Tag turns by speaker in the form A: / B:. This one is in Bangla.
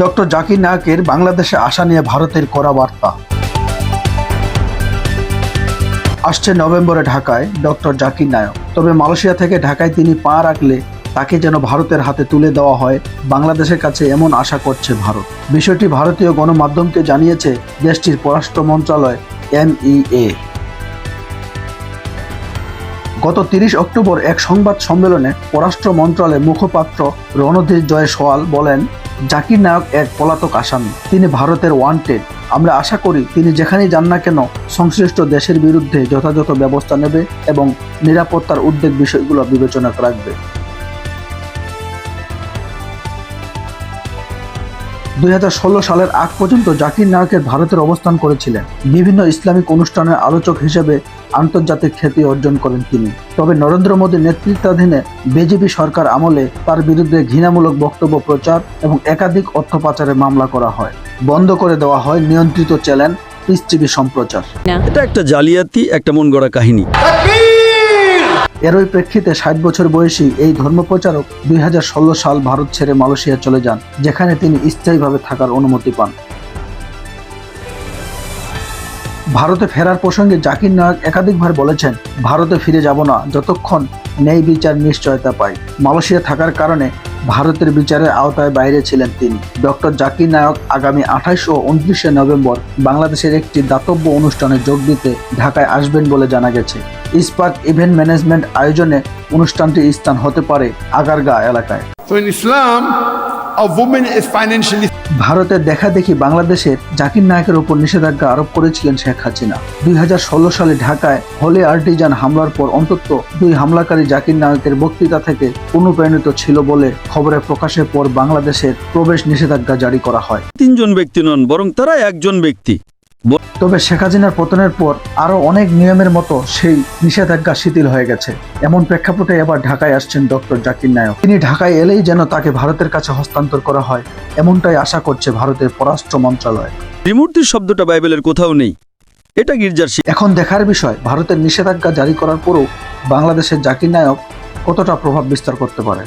A: ডক্টর জাকির নায়কের বাংলাদেশে আসা নিয়ে ভারতের করা বার্তা। আসছে নভেম্বরে ঢাকায় ডক্টর জাকির নায়ক। তবে মালয়েশিয়া থেকে ঢাকায় তিনি পা রাখলে তাকে যেন ভারতের হাতে তুলে দেওয়া হয়, বাংলাদেশের কাছে এমন আশা করছে ভারত। বিষয়টি ভারতীয় গণমাধ্যমকে জানিয়েছে দেশটির পররাষ্ট্র মন্ত্রণালয় এমইএ গত তিরিশ অক্টোবর এক সংবাদ সম্মেলনে পররাষ্ট্র মন্ত্রণালয়ের মুখপাত্র রণধীর জয় সোয়াল বলেন জাকির নায়ক এক পলাতক আসামি। তিনি ভারতের ওয়ান্টেড আমরা আশা করি তিনি যেখানেই যান না কেন, সংশ্লিষ্ট দেশের বিরুদ্ধে যথাযথ ব্যবস্থা নেবে এবং নিরাপত্তার উদ্বেগ বিষয়গুলো বিবেচনা রাখবে। দুই হাজার ষোলো সালের আগ পর্যন্ত জাকির নায়কের ভারতের অবস্থান করেছিলেন। বিভিন্ন ইসলামিক অনুষ্ঠানের আলোচক হিসেবে আন্তর্জাতিক খ্যাতি অর্জন করেন তিনি। তবে নরেন্দ্র মোদীর নেতৃত্বাধীনে বিজেপি সরকার আমলে তার বিরুদ্ধে ঘৃণামূলক বক্তব্য, প্রচার এবং একাধিক অর্থ পাচারের মামলা করা হয়। বন্ধ করে দেওয়া হয় নিয়ন্ত্রিত চ্যানেল, পিস সম্প্রচার।
B: এটা একটা জালিয়াতি, একটা মন গড়া কাহিনী।
A: এরই প্রেক্ষিতে ষাট বছর বয়সী এই ধর্মপ্রচারক দুই হাজার ষোলো সাল ভারত ছেড়ে মালয়েশিয়া চলে যান, যেখানে তিনি স্থায়ীভাবে থাকার অনুমতি পান। ভারতে ফেরার প্রসঙ্গে জাকির নায়ক একাধিকবার বলেছেন, ভারতে ফিরে যাব না, যতক্ষণ ন্যায় বিচার নিশ্চয়তা পাই। মালয়েশিয়া থাকার কারণে ভারতের বিচারের আওতায় বাইরে ছিলেন তিনি। ডক্টর জাকির নায়ক আগামী আঠাইশ ও উনত্রিশে নভেম্বর বাংলাদেশের একটি দাতব্য অনুষ্ঠানে যোগ দিতে ঢাকায় আসবেন বলে জানা গেছে। ইস্পাত ইভেন্ট ম্যানেজমেন্ট আয়োজনে অনুষ্ঠানটি স্থান হতে পারে আগারগা এলাকায়।
C: Financially
A: ভারতের দেখা দেখি বাংলাদেশের জাকির নায়কের উপর নিষেধাজ্ঞা আরোপ করেছিলেন শেখ হাসিনা। দুই হাজার ষোলো সালে ঢাকায় হলে আর্টিজান হামলার পর অন্তত দুই হামলাকারী জাকির নায়কের বক্তৃতা থেকে অনুপ্রাণিত ছিল বলে খবরে প্রকাশের পর বাংলাদেশের প্রবেশ নিষেধাজ্ঞা জারি করা হয়।
B: তিনজন ব্যক্তি নন বরং তারা একজন ব্যক্তি।
A: তবে শেখ হাসিনার পতনের পর আরও অনেক নিয়মের মতো সেই নিষেধাজ্ঞা শিথিল হয়ে গেছে। এমন প্রেক্ষাপটে এবার ঢাকায় আসছেন ডক্টর জাকির নায়ক। তিনি ঢাকায় এলেই যেন তাকে ভারতের কাছে হস্তান্তর করা হয় এমনটাই আশা করছে ভারতের পররাষ্ট্র মন্ত্রণালয়।
B: ত্রিমূর্তির শব্দটা বাইবেলের কোথাও নেই। এটা গির্জার
A: এখন দেখার বিষয় ভারতের নিষেধাজ্ঞা জারি করার পরও বাংলাদেশের জাকির নায়ক কতটা প্রভাব বিস্তার করতে পারে?